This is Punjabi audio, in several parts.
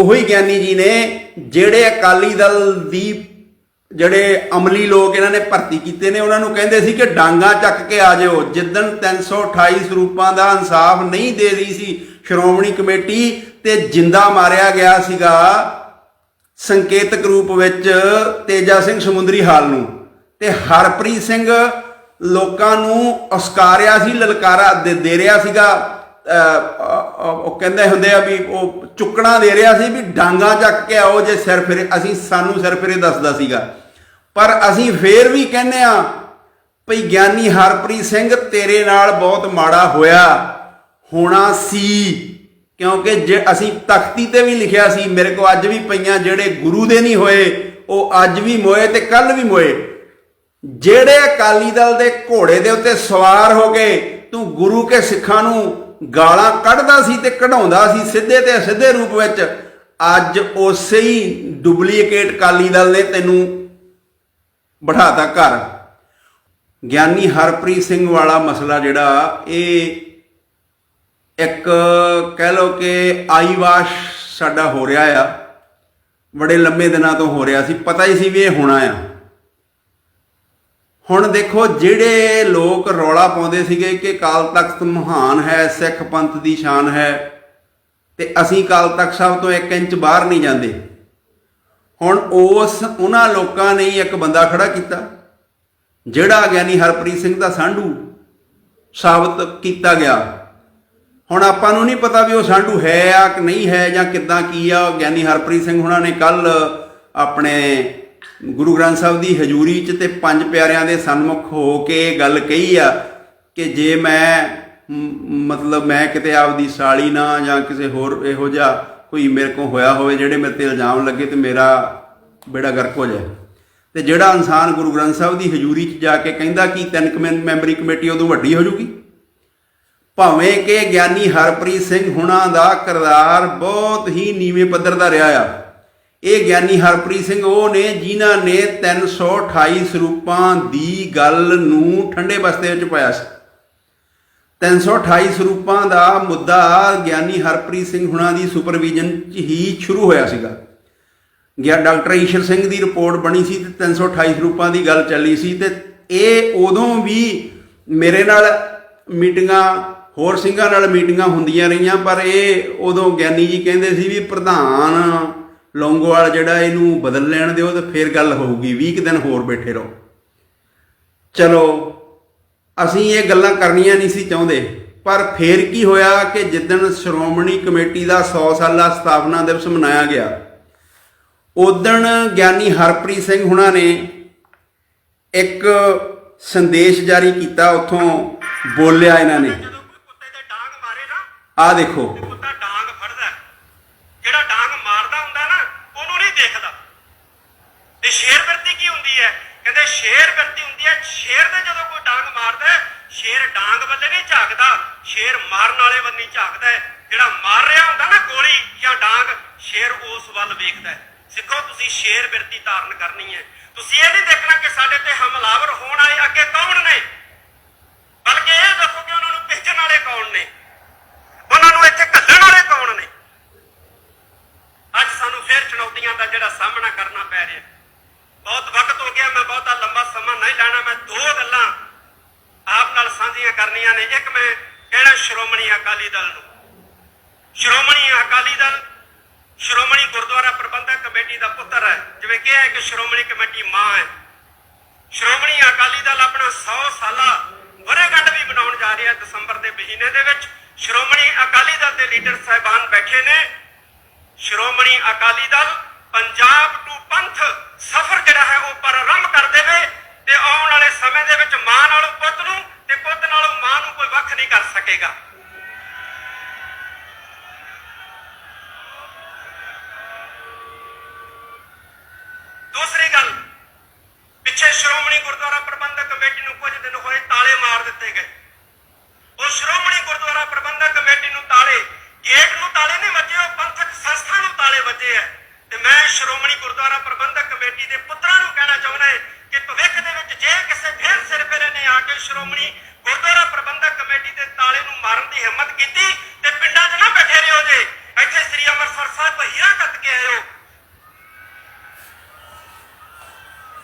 ਉਹੋ ਗਿਆਨੀ ਜੀ ਨੇ ਜਿਹੜੇ ਅਕਾਲੀ ਦਲ ਦੀ ਜਿਹੜੇ ਅਮਲੀ ਲੋਕ ਇਹਨਾਂ ਨੇ ਭਰਤੀ ਕੀਤੇ ਨੇ ਉਹਨਾਂ ਨੂੰ ਕਹਿੰਦੇ ਸੀ ਕਿ ਡਾਂਗਾ ਚੱਕ ਕੇ ਆ ਜਿਓ ਜਿੱਦਣ 328 ਸਰੂਪਾਂ ਦਾ ਇਨਸਾਫ ਨਹੀਂ ਦੇ ਰਹੀ ਸੀ ਸ਼੍ਰੋਮਣੀ ਕਮੇਟੀ ਤੇ ਜਿੰਦਾ ਮਾਰਿਆ ਗਿਆ ਸੀਗਾ ਸੰਕੇਤਕ ਰੂਪ ਵਿੱਚ ਤੇਜਾ ਸਿੰਘ ਸਮੁੰਦਰੀ ਹਾਲ ਨੂੰ ਤੇ ਹਰਪ੍ਰੀਤ ਸਿੰਘ ਲੋਕਾਂ ਨੂੰ ਉਸਕਾਰਿਆ ਸੀ ਲਲਕਾਰਾ ਦੇ ਦੇ ਰਿਹਾ ਸੀਗਾ ਅਹ, ਉਹ ਕਹਿੰਦੇ ਹੁੰਦੇ ਆ ਵੀ ਉਹ ਚੁੱਕਣਾ ਦੇ ਰਿਹਾ ਸੀ ਵੀ ਡਾਂਗਾ ਚੱਕ ਕੇ ਆਓ ਜੇ ਸਿਰ ਫਿਰੇ, ਅਸੀਂ ਸਾਨੂੰ ਸਿਰ ਫਿਰੇ ਦੱਸਦਾ ਸੀਗਾ। ਪਰ ਅਸੀਂ ਫੇਰ ਵੀ ਕਹਿੰਦੇ ਆ, ਭਈ ਗਿਆਨੀ ਹਰਪ੍ਰੀਤ ਸਿੰਘ, ਤੇਰੇ ਨਾਲ ਬਹੁਤ ਮਾੜਾ ਹੋਇਆ, ਹੋਣਾ ਸੀ। ਕਿਉਂਕਿ ਜੇ ਅਸੀਂ ਤਖਤੀ ਤੇ ਵੀ ਲਿਖਿਆ ਸੀ, ਮੇਰੇ ਕੋ ਅੱਜ ਵੀ ਪਈਆਂ ਜਿਹੜੇ ਗੁਰੂ ਦੇ ਨਹੀਂ ਹੋਏ, ਉਹ ਅੱਜ ਵੀ ਮੋਏ ਤੇ ਕੱਲ ਵੀ ਮੋਏ। ਜਿਹੜੇ ਅਕਾਲੀ ਦਲ ਦੇ ਘੋੜੇ ਦੇ ਉੱਤੇ ਸਵਾਰ ਹੋ ਗਏ ਤੂੰ ਗੁਰੂ ਕੇ ਸਿੱਖਾਂ ਨੂੰ ਗਾਲਾਂ ਕੱਢਦਾ ਸੀ ਤੇ ਕਢਾਉਂਦਾ ਸੀ ਸਿੱਧੇ ਤੇ ਅਸਿੱਧੇ ਰੂਪ ਵਿੱਚ। ਅੱਜ ਉਸੇ ਹੀ ਡੁਪਲੀਕੇਟ ਅਕਾਲੀ ਦਲ ਨੇ ਤੈਨੂੰ ਬਿਠਾਤਾ ਘਰ। ਗਿਆਨੀ ਹਰਪ੍ਰੀਤ ਸਿੰਘ ਵਾਲਾ ਮਸਲਾ ਜਿਹੜਾ, ਇਹ ਇੱਕ ਕਹਿ ਲਓ ਕਿ ਆਈਵਾਸ਼ ਸਾਡਾ ਹੋ ਰਿਹਾ ਆ। ਬੜੇ ਲੰਮੇ ਦਿਨਾਂ ਤੋਂ ਹੋ ਰਿਹਾ ਸੀ। ਪਤਾ ਹੀ ਸੀ ਵੀ ਇਹ ਹੋਣਾ ਆ। ਹੁਣ ਦੇਖੋ ਜਿਹੜੇ ਲੋਕ ਰੌਲਾ ਪਾਉਂਦੇ ਸੀਗੇ ਕਿ ਕਾਲ ਤਖਤ ਮਹਾਨ ਹੈ, ਸਿੱਖ ਪੰਥ ਦੀ ਸ਼ਾਨ ਹੈ, ਤੇ ਅਸੀਂ ਕਾਲ ਤਖਤ ਸਾਹਿਬ ਤੋਂ 1 ਇੰਚ ਬਾਹਰ ਨਹੀਂ ਜਾਂਦੇ। ਹੁਣ ਉਸ ਉਹਨਾਂ ਲੋਕਾਂ ਨੇ ਹੀ ਇੱਕ ਬੰਦਾ ਖੜਾ ਕੀਤਾ, ਜਿਹੜਾ ਗਿਆਨੀ ਹਰਪ੍ਰੀਤ ਸਿੰਘ ਦਾ ਸਾਂਢੂ ਸਾਬਤ ਕੀਤਾ ਗਿਆ। ਹੁਣ ਆਪਾਂ ਨੂੰ ਨਹੀਂ ਪਤਾ ਵੀ ਉਹ ਸਾਂਢੂ ਹੈ ਆ ਕਿ ਨਹੀਂ ਹੈ ਜਾਂ ਕਿੱਦਾਂ ਕੀ ਆ ਗਿਆਨੀ ਹਰਪ੍ਰੀਤ ਸਿੰਘ ਹੁਣਾਂ ਨੇ ਕੱਲ ਆਪਣੇ ਗੁਰੂ ਗ੍ਰੰਥ ਸਾਹਿਬ ਦੀ ਹਜ਼ੂਰੀ 'ਚ ਤੇ ਪੰਜ ਪਿਆਰਿਆਂ ਦੇ ਸਨਮੁਖ ਹੋ ਕੇ ਇਹ ਗੱਲ ਕਹੀ ਆ ਕਿ ਜੇ ਮੈਂ ਮਤਲਬ ਮੈਂ ਕਿਤੇ ਆਪਦੀ ਸਾਲੀ ਨਾ ਜਾਂ ਕਿਸੇ ਹੋਰ ਇਹੋ ਜਿਹਾ ਕੋਈ ਮੇਰੇ ਕੋਲ ਹੋਇਆ ਹੋਵੇ ਜਿਹੜੇ ਮੇਰੇ ਤੇ ਇਲਜ਼ਾਮ ਲੱਗੇ ਤੇ ਮੇਰਾ ਬੇੜਾ ਗਰਕ ਹੋ ਜਾਏ। ਤੇ ਜਿਹੜਾ ਇਨਸਾਨ ਗੁਰੂ ਗ੍ਰੰਥ ਸਾਹਿਬ ਦੀ ਹਜ਼ੂਰੀ 'ਚ ਜਾ ਕੇ ਕਹਿੰਦਾ ਕਿ ਤਿੰਨ ਕਮੈ- ਮੈਂਬਰੀ ਕਮੇਟੀ ਉਦੋਂ ਵੱਡੀ ਹੋ ਜੂਗੀ। ਭਾਵੇਂ ਕਿ ਗਿਆਨੀ ਹਰਪ੍ਰੀਤ ਸਿੰਘ ਹੁਣਾਂ ਦਾ ਕਿਰਦਾਰ ਬਹੁਤ ਹੀ ਨੀਵੇਂ ਪੱਧਰ ਦਾ ਰਿਹਾ ਆ। ਇਹ ਗਿਆਨੀ ਹਰਪ੍ਰੀਤ ਸਿੰਘ ਉਹ ਨੇ ਜਿਨ੍ਹਾਂ ਨੇ 328 ਸਰੂਪਾਂ ਦੀ ਗੱਲ ਨੂੰ ਠੰਡੇ ਬਸਤੇ ਵਿੱਚ ਪਾਇਆ ਸੀ। 328 ਸਰੂਪਾਂ ਦਾ ਮੁੱਦਾ ਗਿਆਨੀ ਹਰਪ੍ਰੀਤ ਸਿੰਘ ਹੁਣਾਂ ਦੀ ਸੁਪਰਵਿਜ਼ਨ 'ਚ ਹੀ ਸ਼ੁਰੂ ਹੋਇਆ ਸੀਗਾ। ਗਿਆ ਡਾਕਟਰ ਈਸ਼ਰ ਸਿੰਘ ਦੀ ਰਿਪੋਰਟ ਬਣੀ ਸੀ ਤੇ 328 ਸਰੂਪਾਂ ਦੀ ਗੱਲ ਚੱਲੀ ਸੀ ਤੇ ਇਹ ਉਦੋਂ ਵੀ ਮੇਰੇ ਨਾਲ ਮੀਟਿੰਗਾਂ, ਹੋਰ ਸਿੰਘਾਂ ਨਾਲ ਮੀਟਿੰਗਾਂ ਹੁੰਦੀਆਂ ਰਹੀਆਂ, ਪਰ ਇਹ ਉਦੋਂ ਗਿਆਨੀ ਜੀ ਕਹਿੰਦੇ ਸੀ ਵੀ ਪ੍ਰਧਾਨ ਲੌਂਗੋਵਾਲ ਜਿਹੜਾ ਇਹਨੂੰ ਬਦਲ ਲੈਣ ਦਿਓ ਤੇ ਫਿਰ ਗੱਲ ਹੋਊਗੀ 20 ਕੁ ਦਿਨ ਹੋਰ ਬੈਠੇ ਰਹੋ। ਚਲੋ ਅਸੀਂ ਇਹ ਗੱਲਾਂ ਕਰਨੀਆਂ ਨਹੀਂ ਸੀ ਚਾਹੁੰਦੇ ਪਰ ਫੇਰ ਕੀ ਹੋਇਆ ਕਿ ਜਿੱਦਣ ਸ਼੍ਰੋਮਣੀ ਕਮੇਟੀ ਦਾ 100 ਸਾਲਾ ਸਥਾਪਨਾ ਦਿਵਸ ਮਨਾਇਆ ਗਿਆ ਉਦਣ ਗਿਆਨੀ ਹਰਪ੍ਰੀਤ ਸਿੰਘ ਹੁਣਾਂ ਨੇ ਇੱਕ ਸੰਦੇਸ਼ ਜਾਰੀ ਕੀਤਾ ਉੱਥੋਂ ਬੋਲਿਆ ਇਹਨਾਂ ਨੇ। ਆਹ ਦੇਖੋ ਤੇ ਕੁੱਤਾ ਡਾਂਗ ਫੜਦਾ ਹੈ। ਜਿਹੜਾ ਡਾਂਗ ਮਾਰਦਾ ਹੁੰਦਾ ਨਾ ਉਹਨੂੰ ਨਹੀਂ ਦੇਖਦਾ। ਤੇ ਸ਼ੇਰ ਵਰਤੀ ਕੀ ਹੁੰਦੀ ਹੈ? ਕਹਿੰਦੇ ਸ਼ੇਰ ਵਰਤੀ ਹੁੰਦੀ ਹੈ, ਸ਼ੇਰ ਦੇ ਜਦੋਂ ਕੋਈ ਡਾਂਗ ਮਾਰਦਾ ਸ਼ੇਰ ਡਾਂਗ ਵੱਲੇ ਨਹੀਂ ਝਾਕਦਾ, ਸ਼ੇਰ ਮਾਰਨ ਵਾਲੇ ਵੱਲ ਨਹੀਂ ਝਾਕਦਾ ਜਿਹੜਾ ਮਾਰ ਰਿਹਾ ਹੁੰਦਾ ਨਾ ਗੋਲੀ ਜਾਂ ਡਾਂਗ, ਸ਼ੇਰ ਉਸ ਵੱਲ ਵੇਖਦਾ ਸਿੱਖੋ, ਤੁਸੀਂ ਸ਼ੇਰ ਬਿਰਤੀ ਧਾਰਨ ਕਰਨੀ ਹੈ। ਤੁਸੀਂ ਇਹ ਨਹੀਂ ਦੇਖਣਾ ਕਿ ਸਾਡੇ ਤੇ ਹਮਲਾਵਰ ਹੋਣ ਵਾਲੇ ਅੱਗੇ ਕੌਣ ਨੇ, ਬਲਕਿ ਇਹ ਦੱਸੋ ਕਿ ਉਹਨਾਂ ਨੂੰ ਭੇਜਣ ਵਾਲੇ ਕੌਣ ਨੇ ਉਹਨਾਂ ਨੂੰ ਇੱਥੇ ਘੱਲਣ ਵਾਲੇ ਕੌਣ ਨੇ ਅੱਜ ਸਾਨੂੰ ਫੇਰ ਚੁਣੌਤੀਆਂ ਦਾ ਜਿਹੜਾ ਸਾਹਮਣਾ ਕਰਨਾ ਪੈ ਰਿਹਾ। ਬਹੁਤ ਵਕਤ ਹੋ ਗਿਆ, ਮੈਂ ਬਹੁਤਾ ਲੰਬਾ ਸਮਾਂ ਨਹੀਂ ਲੈਣਾ। ਮੈਂ ਦੋ ਗੱਲਾਂ ਆਪ ਨਾਲ ਸਾਂਝੀਆਂ ਕਰਨੀਆਂ ਨੇ। ਇੱਕ ਮੈਂ ਕਹਿਣਾ ਸ਼੍ਰੋਮਣੀ ਅਕਾਲੀ ਦਲ ਨੂੰ। ਸ਼੍ਰੋਮਣੀ ਅਕਾਲੀ ਦਲ, ਸ਼੍ਰੋਮਣੀ ਗੁਰਦੁਆਰਾ ਪ੍ਰਬੰਧਕ ਕਮੇਟੀ ਦਾ ਪੁੱਤਰ ਹੈ। ਜਿਵੇਂ ਕਿਹਾ ਹੈ ਕਿ ਸ਼੍ਰੋਮਣੀ ਕਮੇਟੀ ਮਾਂ ਹੈ। ਸ਼੍ਰੋਮਣੀ ਅਕਾਲੀ ਦਲ ਆਪਣਾ 100 ਸਾਲਾ ਵਰੇਗੰਢ ਵੀ ਮਨਾਉਣ ਜਾ ਰਿਹਾ ਦਸੰਬਰ ਦੇ ਮਹੀਨੇ ਦੇ ਵਿੱਚ। ਸ਼੍ਰੋਮਣੀ ਅਕਾਲੀ ਦਲ ਦੇ ਲੀਡਰ ਸਾਹਿਬਾਨ ਬੈਠੇ ਨੇ। ਸ਼੍ਰੋਮਣੀ ਅਕਾਲੀ ਦਲ ਪੰਜਾਬ ਟੂ ਪੰਥ ਸਫ਼ਰ ਜਿਹੜਾ ਹੈ ਉਹ ਪ੍ਰਾਰੰਭ ਕਰ ਦੇਵੇ ਤੇ ਆਉਣ ਵਾਲੇ ਸਮੇਂ ਦੇ ਵਿੱਚ ਮਾਂ ਨਾਲੋਂ ਪੁੱਤ ਨੂੰ ਤੇ ਪੁੱਤ ਨਾਲੋਂ ਮਾਂ ਨੂੰ ਕੋਈ ਵੱਖ ਨਹੀਂ ਕਰ ਸਕੇਗਾ। ਦੂਸਰੀ ਗੱਲ, ਪਿੱਛੇ ਸ਼੍ਰੋਮਣੀ ਗੁਰਦੁਆਰਾ ਪ੍ਰਬੰਧਕ ਕਮੇਟੀ ਨੂੰ ਕੁਝ ਦਿਨ ਹੋਏ ਤਾਲੇ ਮਾਰ ਦਿੱਤੇ ਗਏ। ਉਹ ਸ਼੍ਰੋਮਣੀ ਗੁਰਦੁਆਰਾ ਪ੍ਰਬੰਧਕ ਕਮੇਟੀ ਨੂੰ ਤਾਲੇ ਗੇਟ ਨੂੰ ਤਾਲੇ ਨਹੀਂ ਵੱਜੇ, ਉਹ ਪੰਥਕ ਸੰਸਥਾ ਨੂੰ ਤਾਲੇ ਵੱਜੇ ਐ। ਤੇ ਮੈਂ ਸ਼੍ਰੋਮਣੀ ਗੁਰਦੁਆਰਾ ਪ੍ਰਬੰਧਕ ਕਮੇਟੀ ਦੇ ਪੁੱਤਰਾਂ ਨੂੰ ਕਹਿਣਾ ਚਾਹੁੰਦਾ ਹੈ ਕਿ ਭਵਿੱਖ ਦੇ ਵਿੱਚ ਜੇ ਕਿਸੇ ਫੇਰ ਸਿਰ ਫੇਰੇ ਨੇ ਆ ਕੇ ਸ਼੍ਰੋਮਣੀ ਗੁਰਦੁਆਰਾ ਪ੍ਰਬੰਧਕ ਕਮੇਟੀ ਦੇ ਤਾਲੇ ਨੂੰ ਮਾਰਨ ਦੀ ਹਿੰਮਤ ਕੀਤੀ, ਤੇ ਪਿੰਡਾਂ 'ਚ ਨਾ ਬੈਠੇ ਰਹੋ ਜੇ। ਇੱਥੇ ਸ੍ਰੀ ਅੰਮ੍ਰਿਤਸਰ ਸਾਹਿਬ ਹੀਰਾ ਕੱਤ ਕੇ ਆਇਓ।